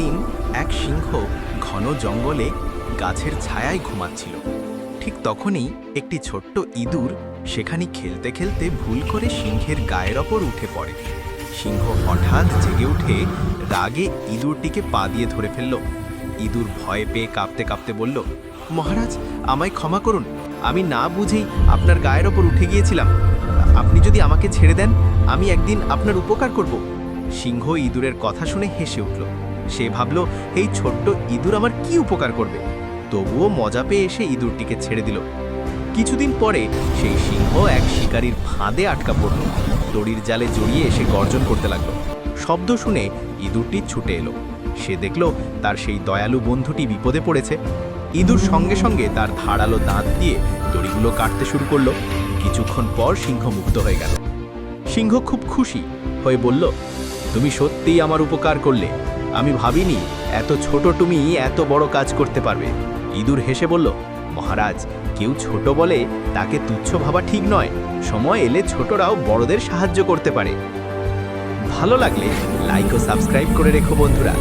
একদিন এক সিংহ ঘন জঙ্গলে গাছের ছায়ায় ঘুমাচ্ছিল। ঠিক তখনই একটি ছোট্ট ইঁদুর সেখানে খেলতে খেলতে ভুল করে সিংহের গায়ের ওপর উঠে পড়ে। সিংহ হঠাৎ জেগে উঠে রাগে ইঁদুরটিকে পা দিয়ে ধরে ফেলল। ইঁদুর ভয় পেয়ে কাঁপতে কাঁপতে বলল, মহারাজ, আমায় ক্ষমা করুন। আমি না বুঝেই আপনার গায়ের ওপর উঠে গিয়েছিলাম। আপনি যদি আমাকে ছেড়ে দেন, আমি একদিন আপনার উপকার করব। সিংহ ইঁদুরের কথা শুনে হেসে উঠল। সে ভাবল, এই ছোট্ট ইঁদুর আমার কি উপকার করবে? তবুও মজা পেয়ে এসে ইঁদুরটিকে ছেড়ে দিল। কিছুদিন পরে সেই সিংহ এক শিকারীর ফাঁদে আটকা পড়ল। দড়ির জালে জড়িয়ে এসে গর্জন করতে লাগল। শব্দ শুনে ইঁদুরটি ছুটে এলো। সে দেখল, তার সেই দয়ালু বন্ধুটি বিপদে পড়েছে। ইঁদুর সঙ্গে সঙ্গে তার ধারালো দাঁত দিয়ে দড়িগুলো কাটতে শুরু করল। কিছুক্ষণ পর সিংহ মুক্ত হয়ে গেল। সিংহ খুব খুশি হয়ে বলল, তুমি সত্যিই আমার উপকার করলে। আমি ভাবিনি এত ছোট তুমি এত বড় কাজ করতে পারবে। ইঁদুর হেসে বলল, মহারাজ, কেউ ছোট বলে তাকে তুচ্ছ ভাবা ঠিক নয়। সময় এলে ছোটরাও বড়দের সাহায্য করতে পারে। ভালো লাগলে লাইক ও সাবস্ক্রাইব করে রেখো বন্ধুরা।